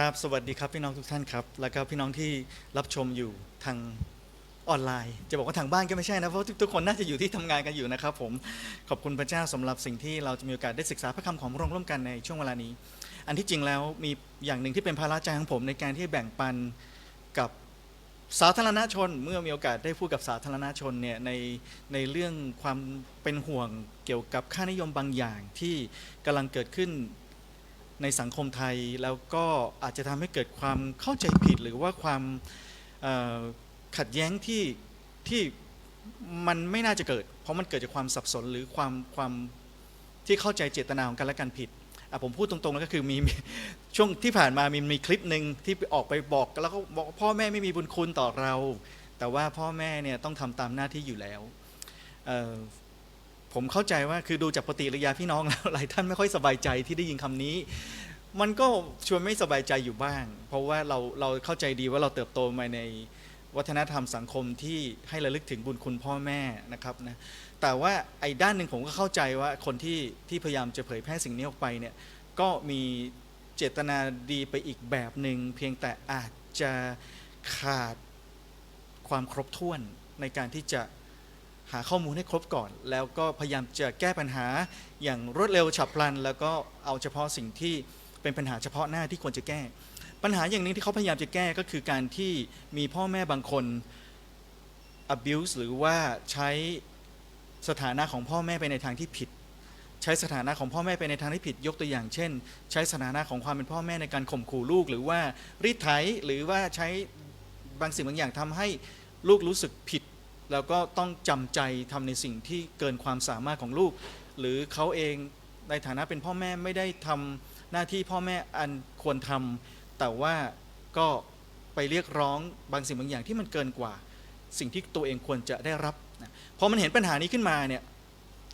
ครับ สวัสดีครับพี่น้องทุกท่านครับ แล้วก็พี่น้องที่รับชมอยู่ทางออนไลน์ จะบอกว่าทางบ้านก็ไม่ใช่นะ เพราะทุกๆคนน่าจะอยู่ที่ทำงานกันอยู่นะครับผม ขอบคุณพระเจ้าสำหรับสิ่งที่เราจะมีโอกาสได้ศึกษาพระคำของพระองค์ร่วมกันในช่วงเวลานี้ อันที่จริงแล้วมีอย่างหนึ่งที่เป็นภาระใจของผมในการที่แบ่งปันกับสาธารณชน เมื่อมีโอกาสได้พูดกับสาธารณชนเนี่ยในในเรื่องความเป็นห่วงเกี่ยวกับค่านิยมบางอย่างที่กำลังเกิดขึ้น ในสังคมไทย แล้วก็อาจจะทำให้เกิดความเข้าใจผิดหรือว่าความขัดแย้งที่ที่มันไม่น่าจะเกิด เพราะมันเกิดจากความสับสนหรือความความที่เข้าใจเจตนาของกันและกันผิดผมพูดตรงๆแล้วก็คือมีช่วงที่ผ่านมามีมีคลิปหนึ่งที่ออกไปบอกแล้วก็บอกพ่อแม่ไม่มีบุญคุณต่อเรา แต่ว่าพ่อแม่เนี่ยต้องทำตามหน้าที่อยู่แล้ว ผมเข้าใจว่าคือดูจากปฏิกิริยาพี่น้องแล้วหลายท่านไม่ค่อยสบายใจที่ได้ยินคำนี้ มันก็ชวนไม่สบายใจอยู่บ้าง เพราะว่าเราเราเข้าใจดีว่าเราเติบโตมาในวัฒนธรรมสังคมที่ให้ระลึกถึงบุญคุณพ่อแม่นะครับนะแต่ว่าไอ้ด้านหนึ่งผมก็เข้าใจว่าคนที่ที่พยายามจะเผยแพร่สิ่งนี้ออกไปเนี่ยก็มีเจตนาดีไปอีกแบบหนึ่งเพียงแต่อาจจะขาดความครบถ้วนในการที่จะ หาข้อมูลให้ครบก่อน แล้วก็พยายามจะแก้ปัญหาอย่างรวดเร็วฉับพลัน แล้วก็เอาเฉพาะสิ่งที่เป็นปัญหาเฉพาะหน้าที่ควรจะแก้ ปัญหาอย่างหนี้ที่เขาพยายามจะแก้ก็คือการที่มีพ่อแม่บางคน abuse หรือว่าใช้สถานะของพ่อแม่ไปในทางที่ผิด ใช้สถานะของพ่อแม่ไปในทางที่ผิดยกตัวอย่าง เช่น ใช้สถานะของความเป็นพ่อแม่ในการข่มขู่ลูก หรือว่ารีดไถหรือว่าใช้บางสิ่งบางอย่างทำให้ลูกรู้สึกผิด แล้วก็ต้องจำใจทำในสิ่งที่เกินความสามารถของลูก หรือเขาเองในฐานะเป็นพ่อแม่ไม่ได้ทำหน้าที่พ่อแม่อันควรทำแต่ว่าก็ไปเรียกร้องบางสิ่งบางอย่างที่มันเกินกว่า สิ่งที่ตัวเองควรจะได้รับนะพอมันเห็นปัญหานี้ขึ้นมาเนี่ย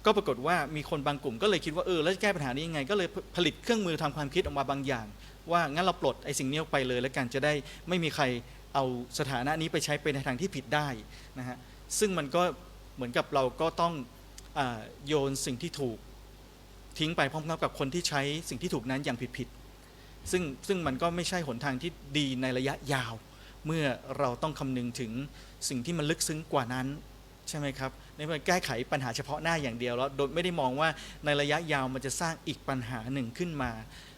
ก็ปรากฏว่ามีคนบางกลุ่มก็เลยคิดว่าเออแล้วจะแก้ปัญหานี้ยังไง ก็เลยผลิตเครื่องมือทาความคิดออกมาบางอย่าง ว่างั้นเราปลดไอ้สิ่งนี้ออกไปเลย แล้วกันจะได้ไม่มีใครเอาสถานะนี้ไปใช้ไปในทางที่ผิดได้นะฮะ ซึ่งมันก็เหมือนกับเราก็ต้องอโยนสิ่งที่ถูกทิ้งไปพร้อมกับคนที่ใช้สิ่งที่ถูกนั้นอย่างผิดๆซึ่งซึ่งมันก็ไม่ใช่หนทางที่ดีในระยะยาว เมื่อเราต้องคำนึงถึงสิ่งที่มันลึกซึ้งกว่านั้นใช่ไหมครับในเมื่อแก้ไขปัญหาเฉพาะหน้าอย่างเดียวแล้วโดยไม่ได้มองว่าในระยะยาวมันจะสร้างอีกปัญหาหนึ่งขึ้นมา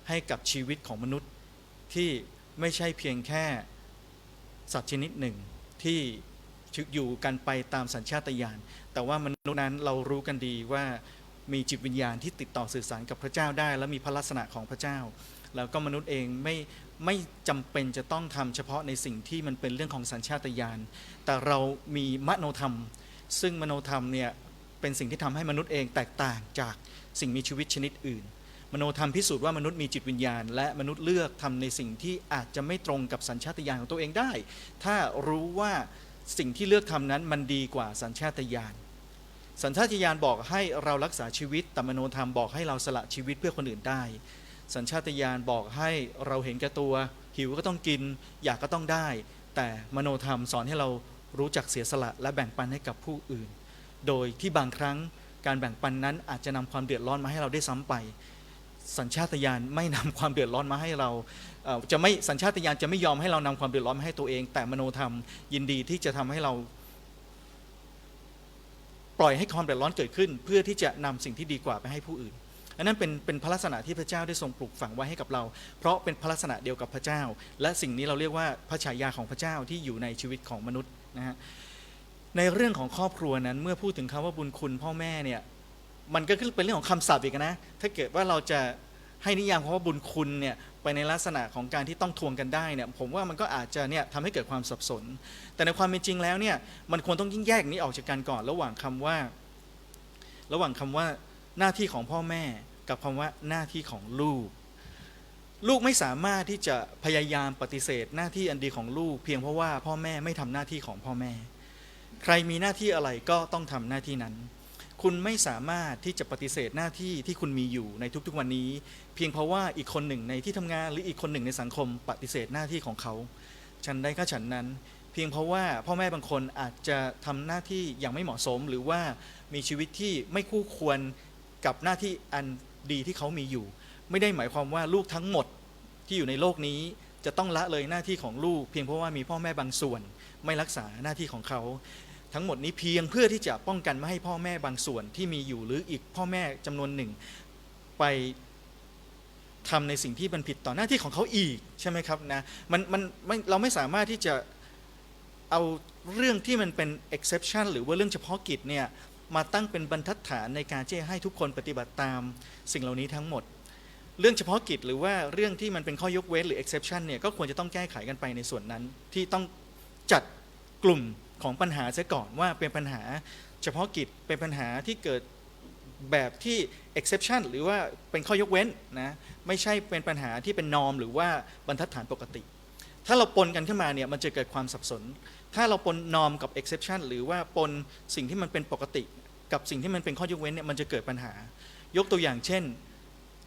ให้กับชีวิตของมนุษย์ที่ไม่ใช่เพียงแค่สัตว์ชนิดหนึ่งที่ อยู่กันไปตามสัญชาตญาณแต่ว่ามนุษย์นั้นเรารู้กันดีว่ามีจิตวิญญาณที่ติดต่อสื่อสารกับพระเจ้าได้ และมีพระลักษณะของพระเจ้า แล้วก็มนุษย์เองไม่ไม่จำเป็นจะต้องทำเฉพาะในสิ่งที่มันเป็นเรื่องของสัญชาตญาณแต่เรามีมโนธรรม ซึ่งมโนธรรมเนี่ยเป็นสิ่งที่ทำให้มนุษย์เองแตกต่างจากสิ่งมีชีวิตชนิดอื่น มโนธรรมพิสูจน์ว่ามนุษย์มีจิตวิญญาณ และมนุษย์เลือกทำในสิ่งที่อาจจะไม่ตรงกับสัญชาตญาณของตัวเองได้ ถ้ารู้ว่า สิ่งที่เลือกทำนั้นมันดีกว่าสัญชาตญาณสัญชาตญาณบอกให้เรารักษาชีวิตแต่มโนธรรมบอกให้เราสละชีวิตเพื่อคนอื่นได้ สัญชาตญาณบอกให้เราเห็นแก่ตัว หิวก็ต้องกิน อยากก็ต้องได้ แต่มโนธรรมสอนให้เรารู้จักเสียสละและแบ่งปันให้กับผู้อื่น โดยที่บางครั้งการแบ่งปันนั้นอาจจะนำความเดือดร้อนมาให้เราได้ซ้ำไป สัญชาตญาณไม่นำความเดือดร้อนมาให้เราจะไม่สัญชาตญาณจะไม่ยอมให้เรานำความเดือดร้อนมาให้ตัวเอง แต่มโนธรรมยินดีที่จะทำให้เรา ปล่อยให้ความเดือดร้อนเกิดขึ้น เพื่อที่จะนำสิ่งที่ดีกว่าไปให้ผู้อื่นอันนั้นเป็นเป็นพระลักษณะที่พระเจ้าได้ทรงปลูกฝังไว้ให้กับเรา เพราะเป็นพระลักษณะเดียวกับพระเจ้า และสิ่งนี้เราเรียกว่าพระฉายาของพระเจ้าที่อยู่ในชีวิตของมนุษย์นะฮะในเรื่องของครอบครัวนั้นเมื่อพูดถึงคำว่าบุญคุณพ่อแม่เนี่ย มันก็เป็นเรื่องของคำศัพท์อีกนะ ถ้าเกิดว่าเราจะให้นิยามคำว่าบุญคุณเนี่ยไปในลักษณะของการที่ต้องทวงกันได้เนี่ยผมว่ามันก็อาจจะเนี่ยทำให้เกิดความสับสน แต่ในความเป็นจริงแล้วเนี่ยมันควรต้องยิ่งแยกนี้ออกจากกันก่อน ระหว่างคำว่า ระหว่างคำว่าหน้าที่ของพ่อแม่กับคำว่าหน้าที่ของลูก ลูกไม่สามารถที่จะพยายามปฏิเสธ หน้าที่อันดีของลูก เพียงเพราะว่าพ่อแม่ไม่ทำหน้าที่ของพ่อแม่ ใครมีหน้าที่อะไรก็ต้องทำหน้าที่นั้น คุณไม่สามารถที่จะปฏิเสธหน้าที่ที่คุณมีอยู่ในทุกๆวันนี้ เพียงเพราะว่าอีกคนหนึ่งในที่ทำงานหรืออีกคนหนึ่งในสังคม ปฏิเสธหน้าที่ของเขา ฉันได้ก็ฉันนั้น เพียงเพราะว่าพ่อแม่บางคนอาจจะทำหน้าที่อย่างไม่เหมาะสม หรือว่ามีชีวิตที่ไม่คู่ควรกับหน้าที่อันดีที่เขามีอยู่ ไม่ได้หมายความว่าลูกทั้งหมดที่อยู่ในโลกนี้จะต้องละเลยหน้าที่ของลูก เพียงเพราะว่ามีพ่อแม่บางส่วน ไม่รักษาหน้าที่ของเขา ทั้งหมดนี้เพียงเพื่อที่จะป้องกันไม่ให้พ่อแม่บางส่วนที่มีอยู่หรืออีกพ่อแม่จำนวนหนึ่ง ไปทำในสิ่งที่มันผิดต่อหน้าที่ของเขาอีกใช่ไหมครับนะมันมันมเราไม่สามารถที่จะเอาเรื่องที่มันเป็น exception หรือว่าเรื่องเฉพาะกิจเนี่ยมาตั้งเป็นบรรทัดฐานในการที่จะให้ทุกคนปฏิบัติตามสิ่งเหล่านี้ทั้งหมด เรื่องเฉพาะกิจหรือว่าเรื่องที่มันเป็นข้อยกเว้นหรือ exception เนี่ยก็ควรจะต้องแก้ไขกันไปในส่วนนั้นที่ต้องจัดกลุ่ม ของปัญหาเสียก่อนว่าเป็นปัญหาเฉพาะกิจเป็นปัญหาที่เกิดแบบที่ exception หรือว่าเป็นข้อยกเว้นนะไม่ใช่เป็นปัญหาที่เป็น norm หรือว่าบรรทัดฐานปกติ ถ้าเราปนกันขึ้นมาเนี่ยมันจะเกิดความสับสน ถ้าเราปน norm กับ exception หรือว่าปนสิ่งที่มันเป็นปกติ กับสิ่งที่มันเป็นข้อยกเว้นเนี่ยมันจะเกิดปัญหา ยกตัวอย่างเช่น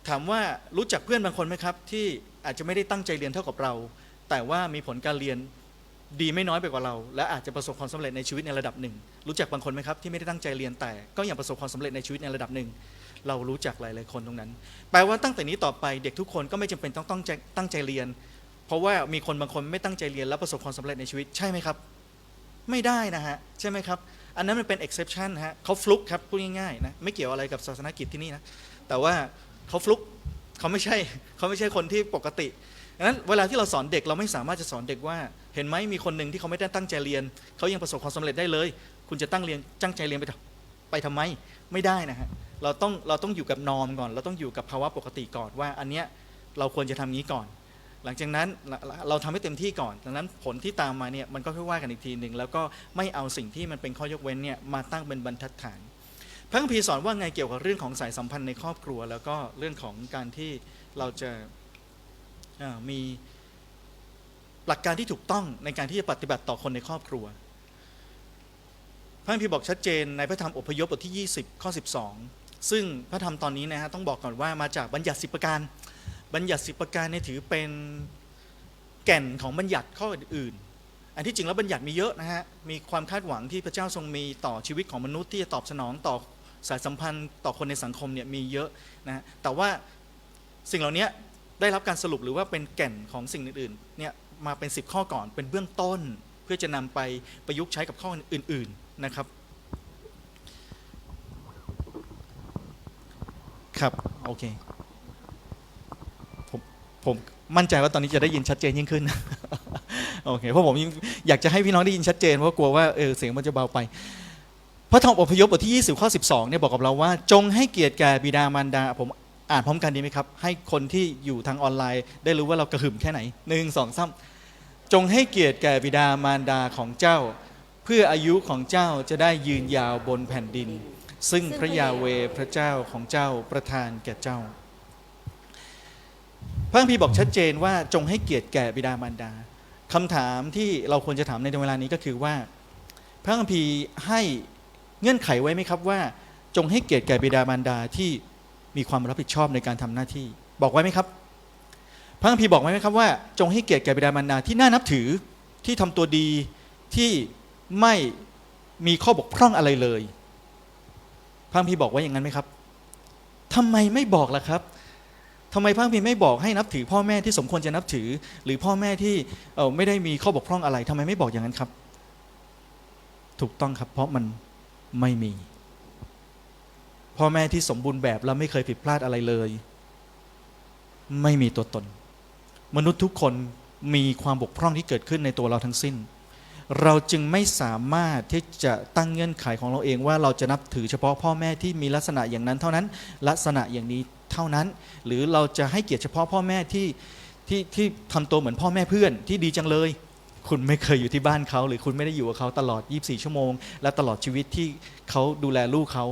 ถามว่ารู้จักเพื่อนบางคนไหมครับ ที่อาจจะไม่ได้ตั้งใจเรียนเท่ากับเรา แต่ว่ามีผลการเรียน ดีไม่น้อยไปกว่าเรา และอาจจะประสบความสำเร็จในชีวิตในระดับหนึ่ง รู้จักบางคนไหมครับที่ไม่ได้ตั้งใจเรียนแต่ ก็ยังประสบความสำเร็จในชีวิตในระดับหนึ่ง เรารู้จักหลายๆคนตรงนั้น แปลว่าตั้งแต่นี้ต่อไปเด็กทุกคนก็ไม่จำเป็นต้องต้องใจตั้งใจเรียน เพราะว่ามีคนบางคนไม่ตั้งใจเรียนแล้วประสบความสำเร็จในชีวิตใช่ไหมครับ ไม่ได้นะฮะใช่ไหมครับ อันนั้นมันเป็น exception ฮะเขาฟลุกครับพูดง่ายๆนะไม่เกี่ยวอะไรกับศาสนกิจที่นี่นะแต่ว่าเขาฟลุกเขาไม่ใช่เขาไม่ใช่คนที่ปกติ ดังนั้นเวลาที่เราสอนเด็กเราไม่สามารถจะสอนเด็กว่า เห็นไหมมีคนหนึ่งที่เขาไม่ได้ตั้งใจเรียน เขายังประสบความสำเร็จได้เลย คุณจะตั้งเรียนตั้งใจเรียนไปทำไปทำไมไม่ได้นะฮะเราต้องเราต้องอยู่กับนอมก่อน เราต้องอยู่กับภาวะปกติก่อนว่า อันเนี้ยเราควรจะทำงี้ก่อน หลังจากนั้นเราเราทำให้เต็มที่ก่อน ดังนั้นผลที่ตามมาเนี่ยมันก็ค่อยว่ากันอีกทีหนึ่งแล้วก็ไม่เอาสิ่งที่มันเป็นข้อยกเว้นเนี่ยมาตั้งเป็นบรรทัดฐานพระคัมภีร์สอนว่าไงเกี่ยวกับเรื่องของสายสัมพันธ์ในครอบครัว แล้วก็เรื่องของการที่เราจะ มีหลักการที่ถูกต้องในการที่จะปฏิบัติต่อคนในครอบครัว พระคัมภีร์บอกชัดเจนในพระธรรมอพยพบทที่ 20 ข้อ 12 ซึ่งพระธรรมตอนนี้นะฮะต้องบอกก่อนว่ามาจากบัญญัติสิบประการ บัญญัติสิบประการเนี่ยถือเป็นแก่นของบัญญัติข้ออื่นอันที่จริงแล้วบัญญัติมีเยอะนะฮะ มีความคาดหวังที่พระเจ้าทรงมีต่อชีวิตของมนุษย์ที่จะตอบสนองต่อสายสัมพันธ์ต่อคนในสังคมเนี่ยมีเยอะนะฮะแต่ว่าสิ่งเหล่านี้ ได้รับการสรุปหรือว่าเป็นแก่นของสิ่งอื่นๆเนี่ยมาเป็น 10 ข้อก่อนเป็นเบื้องต้น เพื่อจะนำไปประยุกต์ใช้กับข้ออื่นๆนะครับครับโอเคผมผมมั่นใจว่าตอนนี้จะได้ยินชัดเจนยิ่งขึ้นโอเคเพราะผมอยากจะให้พี่น้องได้ยินชัดเจนเพราะกลัวว่าเออเสียงมันจะเบาไป พระธรรมอพยพบทที่ 20 ข้อ 12เนี่ยบอกกับเราว่า จงให้เกียรติแก่บิดามารดาผม อ่านพร้อมกันดีไหมครับ ให้คนที่อยู่ทางออนไลน์ ได้รู้ว่าเรากระหึ่มแค่ไหนหนึ่งสองสามจงให้เกียรติแก่บิดามารดาของเจ้า เพื่ออายุของเจ้าจะได้ยืนยาวบนแผ่นดิน ซึ่งพระยาเวพระเจ้าของเจ้าประทานแก่เจ้า พระคัมภีบอกชัดเจนว่าจงให้เกียรติแก่บิดามารดาคำถามที่เราควรจะถามในเวลานี้ก็คือว่า พระคัมภีร์ให้เงื่อนไขไว้ไหมครับว่า จงให้เกียรติแก่บิดามารดาที่ มีความรับผิดชอบในการทำหน้าที่ บอกไว้ไหมครับ พระคัมภีร์บอกไว้ไหมครับว่า จงให้เกียรติแก่บิดามารดาที่น่านับถือที่ทำตัวดีที่ไม่มีข้อบกพร่องอะไรเลย พระคัมภีร์บอกไว้อย่างนั้นไหมครับทำไมไม่บอกล่ะครับทำไมพระคัมภีร์ไม่บอกให้นับถือพ่อแม่ที่สมควรจะนับถือ หรือพ่อแม่ที่เออไม่ได้มีข้อบกพร่องอะไรทำไมไม่บอกอย่างนั้นครับ ถูกต้องครับ เพราะมันไม่มี พ่อแม่ที่สมบูรณ์แบบแล้วไม่เคยผิดพลาดอะไรเลย ไม่มีตัวตน มนุษย์ทุกคนมีความบกพร่องที่เกิดขึ้นในตัวเราทั้งสิ้น เราจึงไม่สามารถที่จะตั้งเงื่อนไขของเราเองว่าเราจะนับถือเฉพาะพ่อแม่ที่มีลักษณะอย่างนั้นเท่านั้น ลักษณะอย่างนี้เท่านั้น หรือเราจะให้เกียรติเฉพาะพ่อแม่ที่ที่ที่ทำตัวเหมือนพ่อแม่เพื่อนที่ดีจังเลย คุณไม่เคยอยู่ที่บ้านเขา หรือคุณไม่ได้อยู่กับเขาตลอด 24 ชั่วโมง และตลอดชีวิตที่เขาดูแลลูกเขา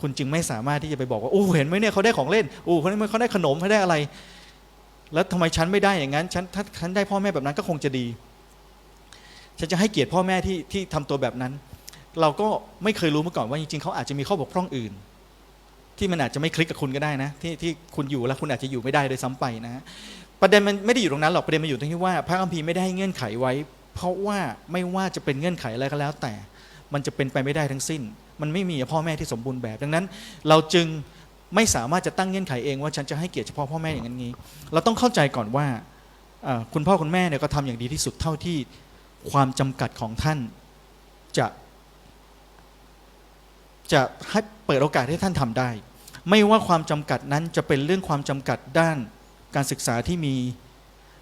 คุณจึงไม่สามารถที่จะไปบอกว่าโอ้เห็นไหมเนี่ยเขาได้ของเล่นโอ้เขาได้เขาได้ขนมเขาได้อะไร แล้วทำไมฉันไม่ได้อย่างนั้นฉันถ้าฉันได้พ่อแม่แบบนั้นก็คงจะดี ฉันจะให้เกียรติพ่อแม่ที่ที่ทำตัวแบบนั้น เราก็ไม่เคยรู้มาก่อนว่าจริงๆเขาอาจจะมีข้อบกพร่องอื่น ที่มันอาจจะไม่คลิกกับคุณก็ได้นะ ที่ที่คุณอยู่แล้วคุณอาจจะอยู่ไม่ได้โดยซ้ำไปนะฮะประเด็นมันไม่ได้อยู่ตรงนั้นหรอกประเด็นมันอยู่ตรงที่ว่า พระคัมภีร์ไม่ได้ให้เงื่อนไขไว้ เพราะว่าไม่ว่าจะเป็นเงื่อนไขอะไรก็แล้ว แต่มันจะเป็นไปไม่ได้ทั้งสิ้น มันไม่มีพ่อแม่ที่สมบูรณ์แบบ ดังนั้นเราจึงไม่สามารถจะตั้งเงื่อนไขเองว่าฉันจะให้เกียรติเฉพาะพ่อแม่อย่างนั้นนี้ เราต้องเข้าใจก่อนว่าคุณพ่อคุณแม่เนี่ยก็ทำอย่างดีที่สุดเท่าที่ความจำกัดของท่านจะจะให้เปิดโอกาสให้ท่านทำได้ ไม่ว่าความจำกัดนั้นจะเป็นเรื่องความจำกัดด้านการศึกษาที่มี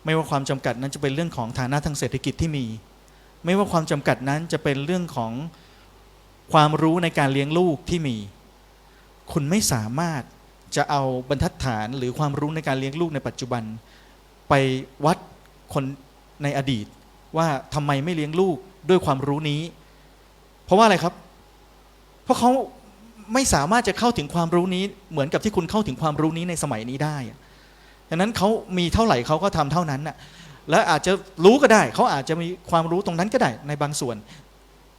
ไม่ว่าความจำกัดนั้นจะเป็นเรื่องของฐานะทางเศรษฐกิจที่มี ไม่ว่าความจำกัดนั้นจะเป็นเรื่องของ ความรู้ในการเลี้ยงลูกที่มี คุณไม่สามารถจะเอาบรรทัดฐานหรือความรู้ในการเลี้ยงลูกในปัจจุบัน ไปวัดคนในอดีต ว่าทำไมไม่เลี้ยงลูกด้วยความรู้นี้ เพราะว่าอะไรครับ เพราะเขาไม่สามารถจะเข้าถึงความรู้นี้ เหมือนกับที่คุณเข้าถึงความรู้นี้ในสมัยนี้ได้ดังนั้นเขามีเท่าไหร่เขาก็ทำเท่านั้นน่ะ และอาจจะรู้ก็ได้ เขาอาจจะมีความรู้ตรงนั้นก็ได้ในบางส่วน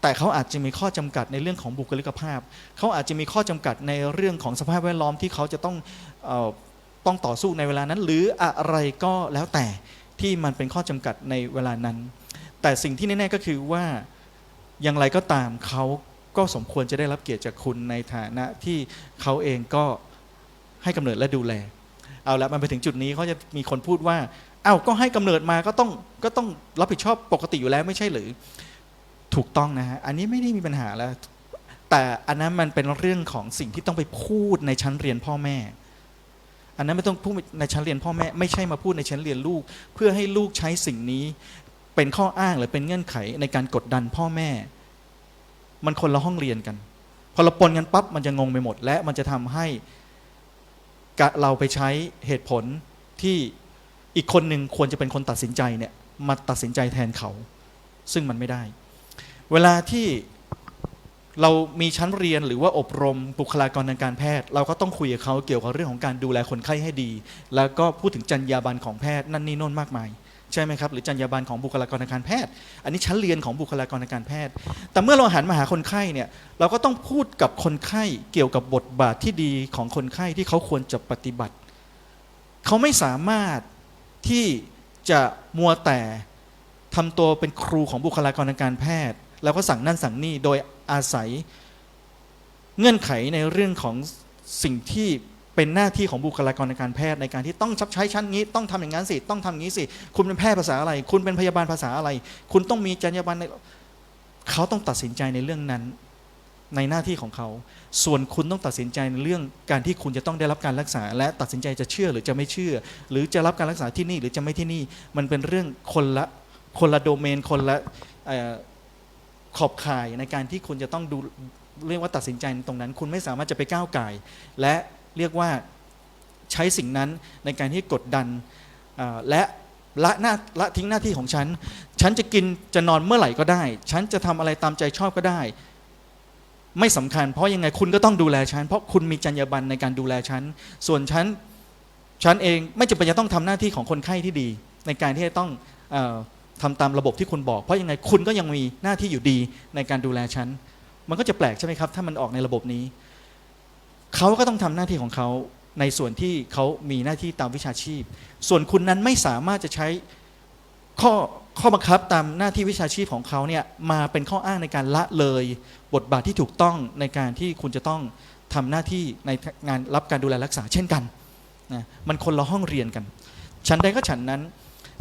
แต่เขาอาจจะมีข้อจำกัดในเรื่องของบุคลิกภาพ เขาอาจจะมีข้อจำกัดในเรื่องของสภาพแวดล้อมที่เขาจะต้องอต้องต่อสู้ในเวลานั้น หรืออะไรก็แล้วแต่ที่มันเป็นข้อจำกัดในเวลานั้น แต่สิ่งที่แน่ ๆ ก็คือว่าอย่างไรก็ตามเขาก็สมควรจะได้รับเกียรติจากคุณในฐานะที่เขาเองก็ให้กำเนิดและดูแล เอาละมันไปถึงจุดนี้เขาจะมีคนพูดว่า เอ้าก็ให้กำเนิดมาก็ต้องก็ต้องรับผิดชอบปกติอยู่แล้วไม่ใช่หรือ ถูกต้องนะฮะ อันนี้ไม่ได้มีปัญหาแล้ว แต่อันนั้นมันเป็นเรื่องของสิ่งที่ต้องไปพูดในชั้นเรียนพ่อแม่ อันนั้นไม่ต้องพูดในชั้นเรียนพ่อแม่ ไม่ใช่มาพูดในชั้นเรียนลูก เพื่อให้ลูกใช้สิ่งนี้ เป็นข้ออ้างหรือเป็นเงื่อนไขในการกดดันพ่อแม่ มันคนละห้องเรียนกัน พอเราปนกันปั๊บมันจะงงไปหมด และมันจะทำให้เราไปใช้เหตุผลที่อีกคนหนึ่งควรจะเป็นคนตัดสินใจเนี่ยมาตัดสินใจแทนเขา ซึ่งมันไม่ได้ เวลาที่เรามีชั้นเรียนหรือว่าอบรมบุคลากรทางการแพทย์ เราก็ต้องคุยกับเขาเกี่ยวกับเรื่องของการดูแลคนไข้ให้ดี แล้วก็พูดถึงจรรยาบรรณของแพทย์นั่นนี่โน่นมากมายใช่ไหมครับหรือจรรยาบรรณของบุคลากรทางการแพทย์ อันนี้ชั้นเรียนของบุคลากรทางการแพทย์ แต่เมื่อเราหันมาหาคนไข้เนี่ยเราก็ต้องพูดกับคนไข้เกี่ยวกับบทบาทที่ดีของคนไข้ที่เขาควรจะปฏิบัติ เขาไม่สามารถที่จะมัวแต่ทำตัวเป็นครูของบุคลากรทางการแพทย์ แล้วก็สั่งนั่นสั่งนี่โดยอาศัยเงื่อนไขในเรื่องของสิ่งที่เป็นหน้าที่ของบุคลากรทางการแพทย์ในการที่ต้องชับใช้ชั้นนี้ ต้องทำอย่างนั้นสิต้องทำอย่างนี้สิ คุณเป็นแพทย์ภาษาอะไร คุณเป็นพยาบาลภาษาอะไร คุณต้องมีจรรยาบรรณในเขาต้องตัดสินใจในเรื่องนั้น ในหน้าที่ของเขา ส่วนคุณต้องตัดสินใจในเรื่องการที่คุณจะต้องได้รับการรักษา และตัดสินใจจะเชื่อหรือจะไม่เชื่อ หรือจะรับการรักษาที่นี่หรือจะไม่ที่นี่ มันเป็นเรื่องคนละคนละโดเมนคนละ ขอบข่ายในการที่คุณจะต้องดูเรียกว่าตัดสินใจตรงนั้น คุณไม่สามารถจะไปก้าวไก่ และเรียกว่าใช้สิ่งนั้นในการที่กดดันและละหน้าละทิ้งหน้าที่ของฉัน ฉันจะกินจะนอนเมื่อไหร่ก็ได้ ฉันจะทำอะไรตามใจชอบก็ได้ ไม่สำคัญ เพราะยังไงคุณก็ต้องดูแลฉัน เพราะคุณมีจรรยาบรรณในการดูแลฉัน ส่วนฉัน ฉันเองไม่จำเป็นจะต้องทำหน้าที่ของคนไข้ที่ดี ในการที่จะต้องอ ทำตามระบบที่คุณบอก เพราะยังไงคุณก็ยังมีหน้าที่อยู่ดีในการดูแลฉัน มันก็จะแปลกใช่ไหมครับ ถ้ามันออกในระบบนี้ เขาก็ต้องทำหน้าที่ของเขาในส่วนที่เขามีหน้าที่ตามวิชาชีพ ส่วนคุณนั้นไม่สามารถจะใช้ข้อข้อบังคับตามหน้าที่วิชาชีพของเขาเนี่ยมาเป็นข้ออ้างในการละเลย บทบาทที่ถูกต้องในการที่คุณจะต้องทำหน้าที่ในงานรับการดูแลรักษาเช่นกันนะมันคนละห้องเรียนกันฉันใดก็ฉันนั้น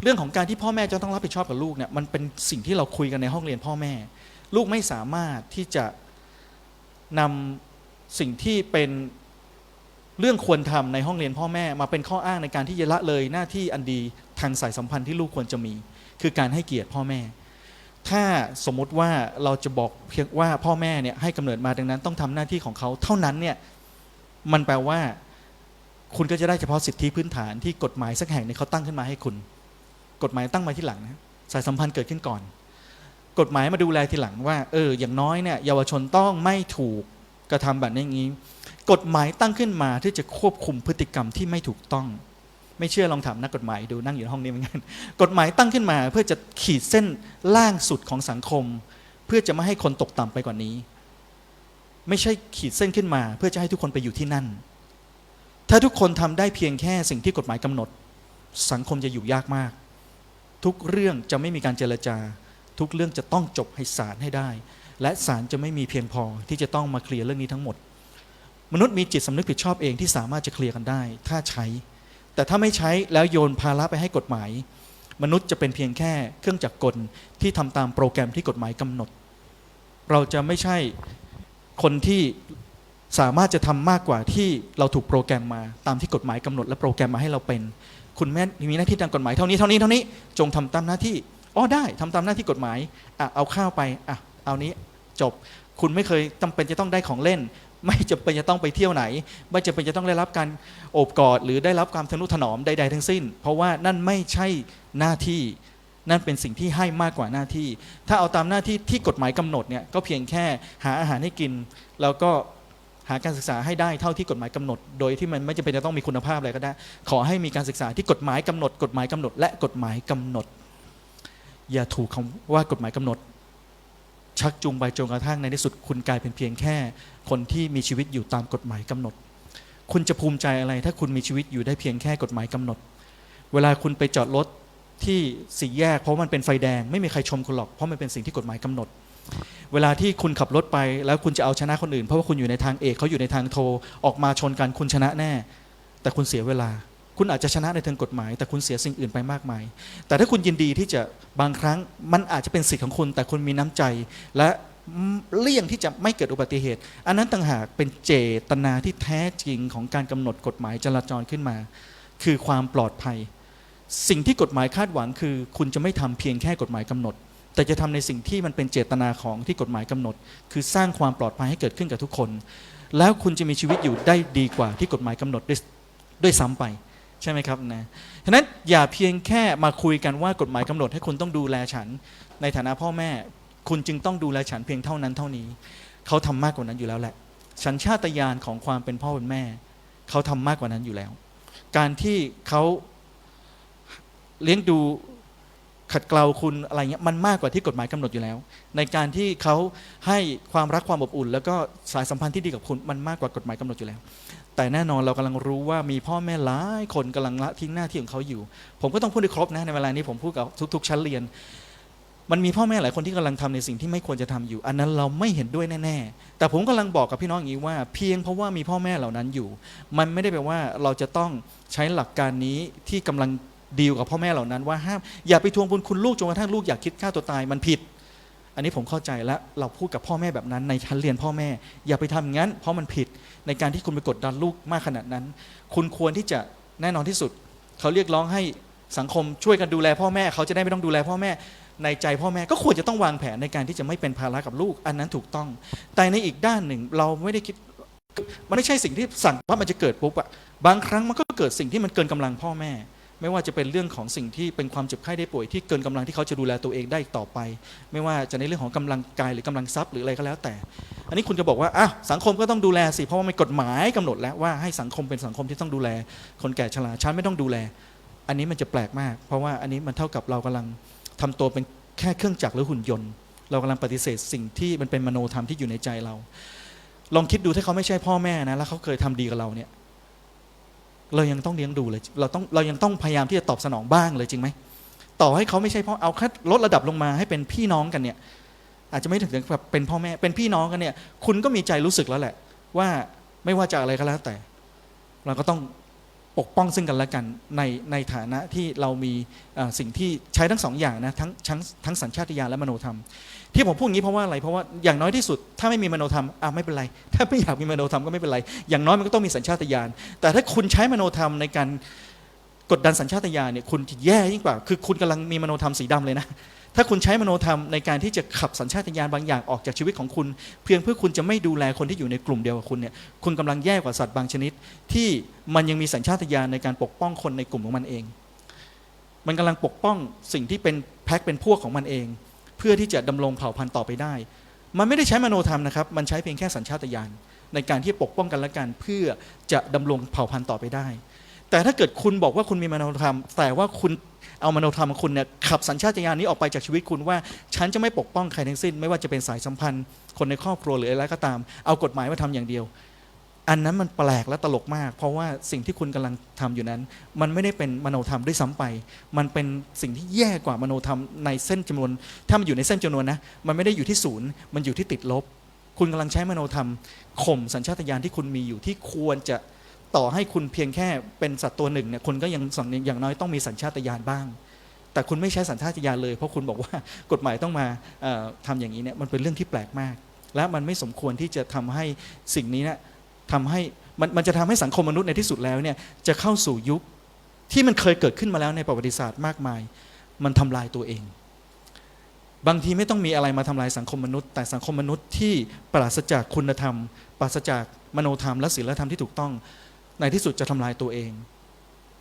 เรื่องของการที่พ่อแม่จะต้องรับผิดชอบกับลูกเนี่ยมันเป็นสิ่งที่เราคุยกันในห้องเรียนพ่อแม่ ลูกไม่สามารถที่จะนำสิ่งที่เป็นเรื่องควรทำในห้องเรียนพ่อแม่ มาเป็นข้ออ้างในการที่จะละเลยหน้าที่อันดีทางสายสัมพันธ์ที่ลูกควรจะมี คือการให้เกียรติพ่อแม่ ถ้าสมมุติว่าเราจะบอกเพียงว่าพ่อแม่เนี่ยให้กำเนิดมาดังนั้น ต้องทำหน้าที่ของเขาเท่านั้นเนี่ยมันแปลว่า คุณก็จะได้เฉพาะสิทธิพื้นฐานที่กฎหมายสักแห่งหนึงเขาตั้งขึ้นมาให้คุณ กฎหมายตั้งมาที่หลังนะสายสัมพันธ์เกิดขึ้นก่อน กฎหมายมาดูแลทีหลังว่าเอออย่างน้อยเนี่ยเยาวชนต้องไม่ถูกกระทำแบบนี้อย่างนี้ กฎหมายตั้งขึ้นมาที่จะควบคุมพฤติกรรมที่ไม่ถูกต้อง ไม่เชื่อลองถามนักกฎหมายดูนั่งอยู่ในห้องนี้เหมือนกันกฎหมายตั้งขึ้นมาเพื่อจะขีดเส้นล่างสุดของสังคม เพื่อจะไม่ให้คนตกต่ำไปกว่านี้ ไม่ใช่ขีดเส้นขึ้นมา เพื่อจะให้ทุกคนไปอยู่ที่นั่น ถ้าทุกคนทำได้เพียงแค่สิ่งที่กฎหมายกำหนด สังคมจะอยู่ยากมาก ทุกเรื่องจะไม่มีการเจรจา ทุกเรื่องจะต้องจบให้ศาลให้ได้ และศาลจะไม่มีเพียงพอที่จะต้องมาเคลียร์เรื่องนี้ทั้งหมด มนุษย์มีจิตสำนึกผิดชอบเองที่สามารถจะเคลียร์กันได้ ถ้าใช้ แต่ถ้าไม่ใช้แล้วโยนภาระไปให้กฎหมาย มนุษย์จะเป็นเพียงแค่เครื่องจักรกลที่ทำตามโปรแกรมที่กฎหมายกำหนด เราจะไม่ใช่คนที่สามารถจะทำมากกว่าที่เราถูกโปรแกรมมา ตามที่กฎหมายกำหนด และโปรแกรมมาให้เราเป็น คุณแม่มีหน้าที่ตามกฎหมายเท่านี้เท่านี้เท่านี้จงทำตามหน้าที่อ๋อได้ทำตามหน้าที่กฎหมายอะเอาข้าวไปอะเอานี้จบ คุณไม่เคยจำเป็นจะต้องได้ของเล่น ไม่จำเป็นจะต้องไปเที่ยวไหน ไม่จำเป็นจะต้องได้รับการโอบกอด หรือได้รับความทนุถนอมใดๆทั้งสิ้น เพราะว่านั่นไม่ใช่หน้าที่นั่นเป็นสิ่งที่ให้มากกว่าหน้าที่ ถ้าเอาตามหน้าที่ที่กฎหมายกำหนดเนี่ยก็เพียงแค่หาอาหารให้กิน แล้วก็ หาการศึกษาให้ได้เท่าที่กฎหมายกำหนด โดยที่มันไม่จำเป็นจะต้องมีคุณภาพอะไรก็ได้ ขอให้มีการศึกษาที่กฎหมายกำหนด กฎหมายกำหนด และกฎหมายกำหนด อย่าถูกคำว่ากฎหมายกำหนด ชักจูงไปจนกระทั่งในที่สุดคุณกลายเป็นเพียงแค่ คนที่มีชีวิตอยู่ตามกฎหมายกำหนด คุณจะภูมิใจอะไร ถ้าคุณมีชีวิตอยู่ได้เพียงแค่กฎหมายกำหนด เวลาคุณไปจอดรถที่สี่แยก เพราะมันเป็นไฟแดง ไม่มีใครชมคุณหรอกเพราะมันเป็นสิ่งที่กฎหมายกำหนด เวลาที่คุณขับรถไปแล้วคุณจะเอาชนะคนอื่น เพราะว่าคุณอยู่ในทางเอกเขาอยู่ในทางโทออกมาชนกันคุณชนะแน่ แต่คุณเสียเวลา คุณอาจจะชนะในทางกฎหมาย แต่คุณเสียสิ่งอื่นไปมากมาย แต่ถ้าคุณยินดีที่จะบางครั้งมันอาจจะเป็นสิทธิ์ของคุณ แต่คุณมีน้ำใจ และเลี่ยงที่จะไม่เกิดอุบัติเหตุ อันนั้นต่างหากเป็นเจตนาที่แท้จริงของการกำหนดกฎหมายจราจรขึ้นมา คือความปลอดภัย สิ่งที่กฎหมายคาดหวังคือ คุณจะไม่ทำเพียงแค่กฎหมายกำหนด แต่จะทำในสิ่งที่มันเป็นเจตนาของที่กฎหมายกำหนด คือสร้างความปลอดภัยให้เกิดขึ้นกับทุกคน แล้วคุณจะมีชีวิตอยู่ได้ดีกว่าที่กฎหมายกำหนดด้วยด้วยซ้ำไปใช่ไหมครับนะฉะนั้นอย่าเพียงแค่มาคุยกันว่ากฎหมายกำหนดให้คุณต้องดูแลฉัน ในฐานะพ่อแม่ คุณจึงต้องดูแลฉันเพียงเท่านั้นเท่านี้ เขาทำมากกว่านั้นอยู่แล้วแหละฉันชาตญาณของความเป็นพ่อเป็นแม่ เขาทำมากกว่านั้นอยู่แล้ว การที่เขาเลี้ยงดู ขัดเกลาคุณอะไรเงี้ยมันมากกว่าที่กฎหมายกำหนดอยู่แล้ว ในการที่เขาให้ความรักความอบอุ่น แล้วก็สายสัมพันธ์ที่ดีกับคุณมันมากกว่ากฎหมายกำหนดอยู่แล้ว แต่แน่นอนเรากำลังรู้ว่ามีพ่อแม่หลายคนกำลังละทิ้งหน้าที่ของเขาอยู่ ผมก็ต้องพูดให้ครบนะในเวลานี้ผมพูดกับทุก ๆ ชั้นเรียน มันมีพ่อแม่หลายคนที่กำลังทำในสิ่งที่ไม่ควรจะทำอยู่ อันนั้นเราไม่เห็นด้วยแน่ๆแต่ผมกำลังบอกกับพี่น้องอย่างนี้ว่า เพียงเพราะว่ามีพ่อแม่เหล่านั้นอยู่ มันไม่ได้แปลว่าเราจะต้องใช้หลักการนี้ที่กำลัง ดีลกับพ่อแม่เหล่านั้นว่าห้ามอย่าไปทวงบุญคุณลูกจนกระทั่งลูกอยากคิดฆ่าตัวตายมันผิด อันนี้ผมเข้าใจแล้วเราพูดกับพ่อแม่แบบนั้น ในชั้นเรียนพ่อแม่ อย่าไปทำงั้น เพราะมันผิดในการที่คุณไปกดดันลูกมากขนาดนั้น คุณควรที่จะแน่นอนที่สุด เขาเรียกร้องให้สังคมช่วยกันดูแลพ่อแม่ เขาจะได้ไม่ต้องดูแลพ่อแม่ในใจพ่อแม่ก็ควรจะต้องวางแผนในการที่จะไม่เป็นภาระกับลูกอันนั้นถูกต้อง แต่ในอีกด้านหนึ่งเราไม่ได้คิดมันไม่ใช่สิ่งที่สั่งว่ามันจะเกิดปุ๊บอะบางครั้งมันก็เกิดสิ่งที่มันเกินกำลังพ่อแม่ ไม่ว่าจะเป็นเรื่องของสิ่งที่เป็นความเจ็บไข้ได้ป่วยที่เกินกำลังที่เขาจะดูแลตัวเองได้อีกต่อไป ไม่ว่าจะในเรื่องของกำลังกายหรือกำลังทรัพย์หรืออะไรก็แล้วแต่ อันนี้คุณจะบอกว่าอะสังคมก็ต้องดูแลสิเพราะว่ามีกฎหมายกำหนดแล้วว่าให้สังคมเป็นสังคมที่ต้องดูแล คนแก่ชราฉันไม่ต้องดูแล อันนี้มันจะแปลกมาก เพราะว่าอันนี้มันเท่ากับเรากำลังทำตัวเป็นแค่เครื่องจักรหรือหุ่นยนต์ เรากำลังปฏิเสธสิ่งที่มันเป็นมโนธรรมที่อยู่ในใจเรา ลองคิดดูถ้าเขาไม่ใช่พ่อแม่นะแล้วเขาเคยทำดีกับเราเนี่ย เรายังต้องเลี้ยงดูเลย เราต้องเรายังต้องพยายามที่จะตอบสนองบ้างเลยจริงไหมต่อให้เขาไม่ใช่พ่อเอาแค่ลดระดับลงมาให้เป็นพี่น้องกันเนี่ยอาจจะไม่ถึงกับเป็นพ่อแม่เป็นพี่น้องกันเนี่ย คุณก็มีใจรู้สึกแล้วแหละ ว่าไม่ว่าจะอะไรก็แล้วแต่ เราก็ต้องปกป้องซึ่งกันและกันในในฐานะที่เรามีสิ่งที่ใช้ทั้งสองอย่างนะทั้งทั้งทั้งสัญชาตญาณและมโนธรรม ที่ผมพูดอย่างนี้เพราะว่าอะไรเพราะว่าอย่างน้อยที่สุด ถ้าไม่มีมโนธรรมอะไม่เป็นไร ถ้าไม่อยากมีมโนธรรมก็ไม่เป็นไร อย่างน้อยมันก็ต้องมีสัญชาตญาณแต่ถ้าคุณใช้มโนธรรมในการกดดันสัญชาตญาณเนี่ยคุณจะแย่ยิ่งกว่า คือคุณกำลังมีมโนธรรมสีดำเลยนะถ้าคุณใช้มโนธรรมในการที่จะขับสัญชาตญาณบางอย่างออกจากชีวิตของคุณ เพียงเพื่อคุณจะไม่ดูแลคนที่อยู่ในกลุ่มเดียวกับคุณเนี่ยคุณกำลังแย่กว่าสัตว์บางชนิด ที่มันยังมีสัญชาตญาณในการปกป้องคนในกลุ่มของมันเอง มันกำลังปกป้องสิ่งที่เป็นแพ็คเป็นพวกของมันเอง พื่อที่จะดำรงเผ่าพันธุ์ต่อไปได้ มันไม่ได้ใช้มโนธรรมนะครับ มันใช้เพียงแค่สัญชาตญาณในการที่ปกป้องกันและกันเพื่อจะดำรงเผ่าพันธุ์ต่อไปได้ แต่ถ้าเกิดคุณบอกว่าคุณมีมโนธรรม แต่ว่าคุณเอามโนธรรมของคุณเนี่ยขับสัญชาตญาณนี้ออกไปจากชีวิตคุณว่า ฉันจะไม่ปกป้องใครทั้งสิ้น ไม่ว่าจะเป็นสายสัมพันธ์ คนในครอบครัวหรืออะไรก็ตาม เอากฎหมายมาทำอย่างเดียว อันนั้นมันแปลกและตลกมาก เพราะว่าสิ่งที่คุณกำลังทำอยู่นั้น มันไม่ได้เป็นมโนธรรมด้วยซ้ำไป มันเป็นสิ่งที่แย่กว่ามโนธรรมในเส้นจำนวน ถ้ามันอยู่ในเส้นจำนวนนะมันไม่ได้อยู่ที่ศูนย์มันอยู่ที่ติดลบ คุณกำลังใช้มโนธรรมข่มสัญชาตญาณที่คุณมีอยู่ที่ควรจะต่อให้คุณเพียงแค่เป็นสัตว์ตัวหนึ่งเนี่ยคุณก็ยังสังอย่างน้อยต้องมีสัญชาตญาณบ้าง แต่คุณไม่ใช้สัญชาตญาณเลย เพราะคุณบอกว่ากฎหมายต้องมาเอ่อทำอย่างนี้เนี่ยมันเป็นเรื่องที่แปลกมาก และมันไม่สมควรที่จะทำให้สิ่งนี้เนี่ย ทำให้มันมันจะทำให้สังคมมนุษย์ในที่สุดแล้วเนี่ยจะเข้าสู่ยุคที่มันเคยเกิดขึ้นมาแล้วในประวัติศาสตร์มากมาย มันทำลายตัวเอง บางทีไม่ต้องมีอะไรมาทำลายสังคมมนุษย์ แต่สังคมมนุษย์ที่ปราศจากคุณธรรม ปราศจากมโนธรรมและศีลธรรมที่ถูกต้อง ในที่สุดจะทำลายตัวเอง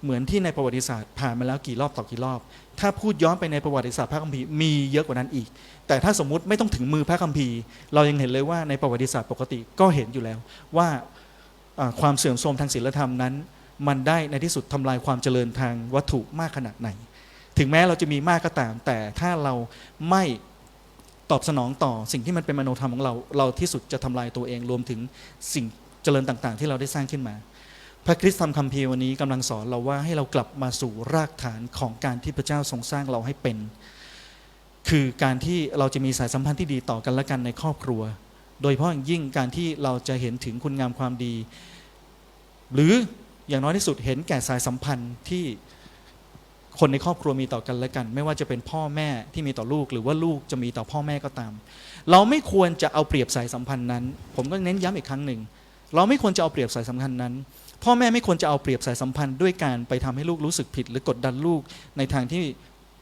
เหมือนที่ในประวัติศาสตร์ผ่านมาแล้วกี่รอบต่อกี่รอบ ถ้าพูดย้อนไปในประวัติศาสตร์พระคัมภีร์มีเยอะกว่านั้นอีก แต่ถ้าสมมุติไม่ต้องถึงมือพระคัมภีร์ เรายังเห็นเลยว่าในประวัติศาสตร์ปกติก็เห็นอยู่แล้วว่าอ่าความเสื่อมโทรมทางศีลธรรมนั้น มันได้ในที่สุดทำลายความเจริญทางวัตถุมากขนาดไหน ถึงแม้เราจะมีมากก็ตาม แต่ถ้าเราไม่ตอบสนองต่อสิ่งที่มันเป็นมโนธรรมของเรา เราที่สุดจะทำลายตัวเองรวมถึงสิ่งเจริญต่างๆ ที่เราได้สร้างขึ้นมา พระคริสต์ธรรมคัมภีร์วันนี้กำลังสอนเราว่าให้เรากลับมาสู่รากฐานของการที่พระเจ้าทรงสร้างเราให้เป็น คือการที่เราจะมีสายสัมพันธ์ที่ดีต่อกันและกันในครอบครัว โดยเฉพาะอย่างยิ่งการที่เราจะเห็นถึงคุณงามความดี หรืออย่างน้อยที่สุดเห็นแก่สายสัมพันธ์ที่คนในครอบครัวมีต่อกันและกัน ไม่ว่าจะเป็นพ่อแม่ที่มีต่อลูก หรือว่าลูกจะมีต่อพ่อแม่ก็ตาม เราไม่ควรจะเอาเปรียบสายสัมพันธ์นั้น ผมก็เน้นย้ำอีกครั้งหนึ่งเราไม่ควรจะเอาเปรียบสายสัมพันธ์นั้น พ่อแม่ไม่ควรจะเอาเปรียบสายสัมพันธ์ด้วยการไปทำให้ลูกรู้สึกผิด หรือกดดันลูกในทางที่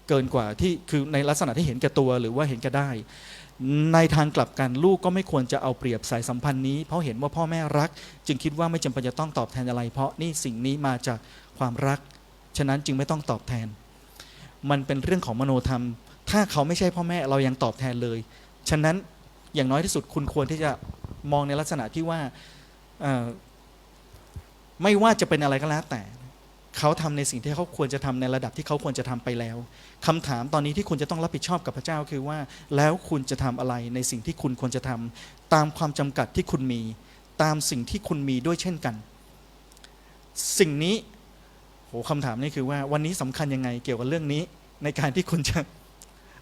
เกินกว่าที่คือในลักษณะที่เห็นแก่ตัวหรือว่าเห็นแก่ได้ ในทางกลับกันลูกก็ไม่ควรจะเอาเปรียบสายสัมพันธ์นี้ เพราะเห็นว่าพ่อแม่รัก จึงคิดว่าไม่จำเป็นจะต้องตอบแทนอะไร เพราะนี่สิ่งนี้มาจากความรัก ฉะนั้นจึงไม่ต้องตอบแทน มันเป็นเรื่องของมโนธรรม ถ้าเขาไม่ใช่พ่อแม่เรายังตอบแทนเลย ฉะนั้นอย่างน้อยที่สุดคุณควรที่จะมองในลักษณะที่ว่า ไม่ว่าจะเป็นอะไรก็แล้วแต่ เขาทำในสิ่งที่เขาควรจะทำในระดับที่เขาควรจะทำไปแล้วคำถามตอนนี้ที่คุณจะต้องรับผิดชอบกับพระเจ้าคือว่า แล้วคุณจะทำอะไรในสิ่งที่คุณควรจะทำตามความจำกัดที่คุณมี ตามสิ่งที่คุณมีด้วยเช่นกัน สิ่งนี้โหคำถามนี่คือว่าวันนี้สำคัญยังไงเกี่ยวกับเรื่องนี้ในการที่คุณจะ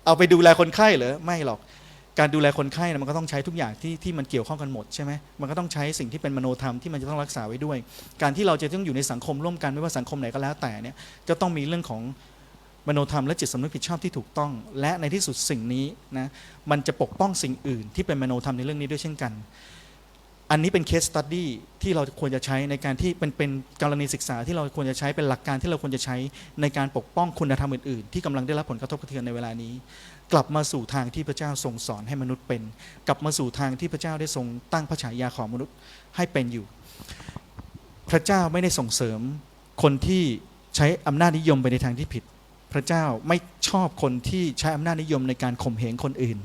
เอาไปดูแลคนไข้เหรอไม่หรอก การดูแลคนไข้นะมันก็ต้องใช้ทุกอย่างที่ที่มันเกี่ยวข้องกันหมดใช่ไหมมันก็ต้องใช้สิ่งที่เป็นมโนธรรมที่มันจะต้องรักษาไว้ด้วย การที่เราจะต้องอยู่ในสังคมร่วมกันไม่ว่าสังคมไหนก็แล้วแต่เนี่ยจะต้องมีเรื่องของมโนธรรมและจิตสำนึกผิดชอบที่ถูกต้อง และในที่สุดสิ่งนี้นะมันจะปกป้องสิ่งอื่นที่เป็นมโนธรรมในเรื่องนี้ด้วยเช่นกัน อันนี้เป็นเคสตัดดี้ที่เราควรจะใช้ในการที่เป็นเป็นกรณีศึกษาที่เราควรจะใช้เป็นหลักการที่เราควรจะใช้ในการปกป้องคุณธรรมอื่นๆ ที่กำลังได้รับผลกระทบกระเทือนในเวลานี้ กลับมาสู่ทางที่พระเจ้าทรงสอนให้มนุษย์เป็น กลับมาสู่ทางที่พระเจ้าได้ทรงตั้งพระฉายาของมนุษย์ให้เป็นอยู่ พระเจ้าไม่ได้ส่งเสริมคนที่ใช้อำนาจนิยมไปในทางที่ผิด พระเจ้าไม่ชอบคนที่ใช้อำนาจนิยมในการข่มเหงคนอื่น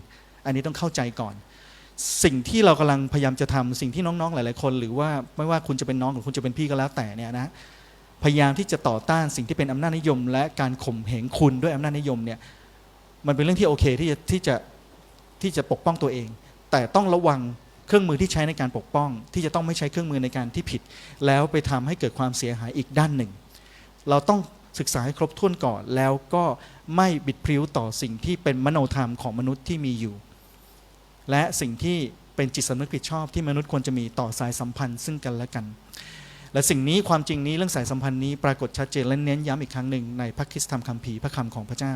อันนี้ต้องเข้าใจก่อน สิ่งที่เรากำลังพยายามจะทำสิ่งที่น้องๆ หลาย ๆ คน หรือว่าไม่ว่าคุณจะเป็นน้องหรือคุณจะเป็นพี่ก็แล้วแต่เนี่ยนะพยายามที่จะต่อต้านสิ่งที่เป็นอำนาจนิยม และการข่มเหงคุณด้วยอำนาจนิยมเนี่ยมันเป็นเรื่องที่โอเคที่จะที่จะที่จะปกป้องตัวเอง แต่ต้องระวังเครื่องมือที่ใช้ในการปกป้อง ที่จะต้องไม่ใช้เครื่องมือในการที่ผิด แล้วไปทำให้เกิดความเสียหายอีกด้านหนึ่ง เราต้องศึกษาให้ครบถ้วนก่อน แล้วก็ไม่บิดพริ้วต่อสิ่งที่เป็นมโนธรรมของมนุษย์ที่มีอยู่ และสิ่งที่เป็นจิตสำนึกผิดชอบที่มนุษย์ควรจะมีต่อสายสัมพันธ์ซึ่งกันและกัน และสิ่งนี้ความจริงนี้เรื่องสายสัมพันธ์นี้ปรากฏชัดเจนและเน้นย้ำอีกครั้งหนึ่งในพระคิสธรรมคัมภีร์พระคำของพระเจ้า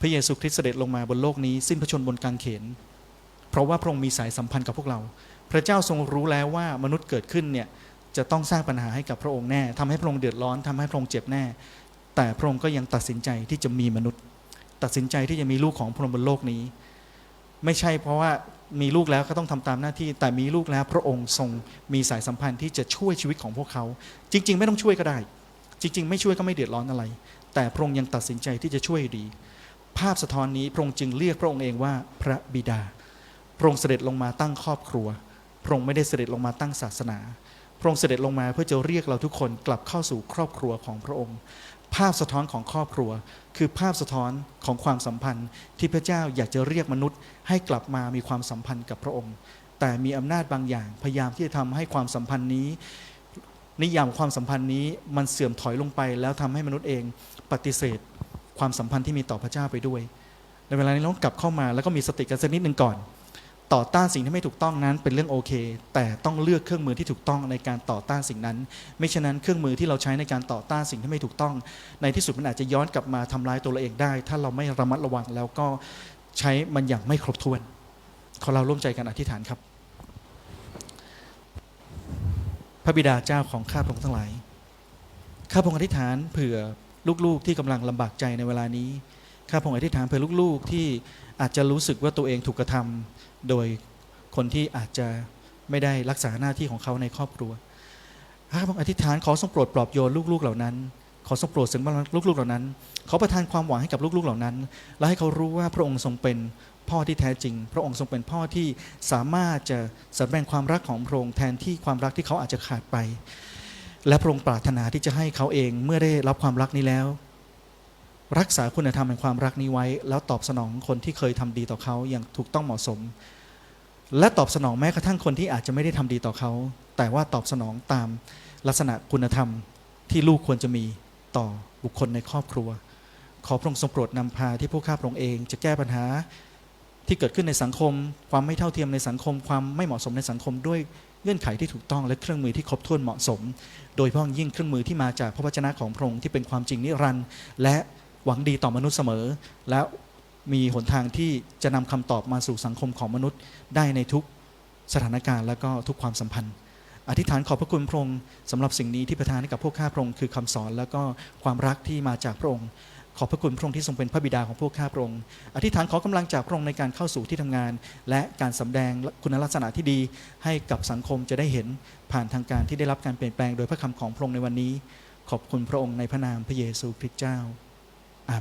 พระเยซูคริสต์เสด็จลงมาบนโลกนี้ สิ้นพระชนบนกางเขน เพราะว่าพระองค์มีสายสัมพันธ์กับพวกเรา พระเจ้าทรงรู้แล้วว่ามนุษย์เกิดขึ้นเนี่ยจะต้องสร้างปัญหาให้กับพระองค์แน่ทำให้พระองค์เดือดร้อนทำให้พระองค์เจ็บแน่ แต่พระองค์ก็ยังตัดสินใจที่จะมีมนุษย์ ตัดสินใจที่จะมีลูกของพระองค์บนโลกนี้ ไม่ใช่เพราะว่ามีลูกแล้วก็ต้องทำตามหน้าที่ แต่มีลูกแล้วพระองค์ทรงมีสายสัมพันธ์ที่จะช่วยชีวิตของพวกเขา จริง ๆ ไม่ต้องช่วยก็ได้ จริง ๆ ไม่ช่วยก็ไม่เดือดร้อนอะไร แต่พระองค์ยังตัดสินใจที่จะช่วยดี ภาพสะท้อนนี้พระองค์จึงเรียกพระองค์เองว่าพระบิดา พระองค์เสด็จลงมาตั้งครอบครัว พระองค์ไม่ได้เสด็จลงมาตั้งศาสนา พระองค์เสด็จลงมาเพื่อจะเรียกเราทุกคนกลับเข้าสู่ครอบครัวของพระองค์ ภาพสะท้อนของครอบครัว คือภาพสะท้อนของความสัมพันธ์ ที่พระเจ้าอยากจะเรียกมนุษย์ ให้กลับมามีความสัมพันธ์กับพระองค์ แต่มีอำนาจบางอย่าง พยายามที่จะทำให้ความสัมพันธ์นี้ นิยามความสัมพันธ์นี้มันเสื่อมถอยลงไป แล้วทำให้มนุษย์เองปฏิเสธ ความสัมพันธ์ที่มีต่อพระเจ้าไปด้วยในเวลานี้เราต้องกลับเข้ามาแล้วก็มีสติกันสักนิดหนึ่งก่อน ต่อต้านสิ่งที่ไม่ถูกต้องนั้นเป็นเรื่องโอเค แต่ต้องเลือกเครื่องมือที่ถูกต้องในการต่อต้านสิ่งนั้น ไม่ฉะนั้นเครื่องมือที่เราใช้ในการต่อต้านสิ่งที่ไม่ถูกต้อง ในที่สุดมันอาจจะย้อนกลับมาทำร้ายตัวเราเองได้ ถ้าเราไม่ระมัดระวังแล้วก็ใช้มันอย่างไม่ครบถ้วน ขอเราร่วมใจกันอธิษฐานครับ พระบิดาเจ้าของข้าพระองค์ทั้งหลายข้าพระองค์อธิษฐานเผื่อลูกๆที่กำลังลำบากใจในเวลานี้ ข้าพระองค์อธิษฐานเผื่อลูกๆ ที่อาจจะรู้สึกว่าตัวเองถูกกระทำโดยคนที่อาจจะไม่ได้รักษาหน้าที่ของเขาในครอบครัวข้าพระองค์อธิษฐานขอทรงโปรดปลอบโยนลูกๆเหล่านั้น ขอทรงโปรดสึงลูกๆเหล่านั้น ขอประทานความหวังให้กับลูกๆเหล่านั้น และให้เขารู้ว่าพระองค์ทรงเป็นพ่อที่แท้จริง พระองค์ทรงเป็นพ่อที่สามารถจะสำแดงความรักของพระองค์แทนที่ความรักที่เขาอาจจะขาดไป และพระองค์ปรารถนาที่จะให้เขาเองเมื่อได้รับความรักนี้แล้ว รักษาคุณธรรมแห่งความรักนี้ไว้ แล้วตอบสนองคนที่เคยทำดีต่อเขาอย่างถูกต้องเหมาะสม และตอบสนองแม้กระทั่งคนที่อาจจะไม่ได้ทำดีต่อเขา แต่ว่าตอบสนองตามลักษณะคุณธรรมที่ลูกควรจะมีต่อบุคคลในครอบครัว ขอพระองค์ทรงโปรดนำพาที่พวกข้าพระองค์เอง จะแก้ปัญหาที่เกิดขึ้นในสังคม ความไม่เท่าเทียมในสังคม ความไม่เหมาะสมในสังคมด้วยเงื่อนไขที่ถูกต้องและเครื่องมือที่ครบถ้วนเหมาะสม โดยพาะองยิ่งเครื่องมือที่มาจากพระวจนะของพระองค์ที่เป็นความจริงนิรันดร์และ หวังดีต่อมนุษย์เสมอ และมีหนทางที่จะนำคำตอบมาสู่สังคมของมนุษย์ได้ในทุกสถานการณ์และก็ทุกความสัมพันธ์ อธิษฐานขอบพระคุณพระองค์สำหรับสิ่งนี้ที่ประทานให้กับพวกข้าพระองค์คือคำสอนและก็ความรักที่มาจากพระองค์ขอบพระคุณพระองค์ที่ทรงเป็นพระบิดาของพวกข้าพระองค์ อธิษฐานขอกำลังจากพระองค์ในการเข้าสู่ที่ทำงาน และการสำแดงคุณลักษณะที่ดีให้กับสังคมจะได้เห็นผ่านทางการที่ได้รับการเปลี่ยนแปลงโดยพระคำของพระองค์ในวันนี้ ขอบคุณพระองค์ในพระนามพระเยซูคริสต์เจ้า อ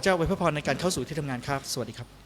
พระเจ้าไว้พระพรในการเข้าสู่ที่ทำงานครับ สวัสดีครับ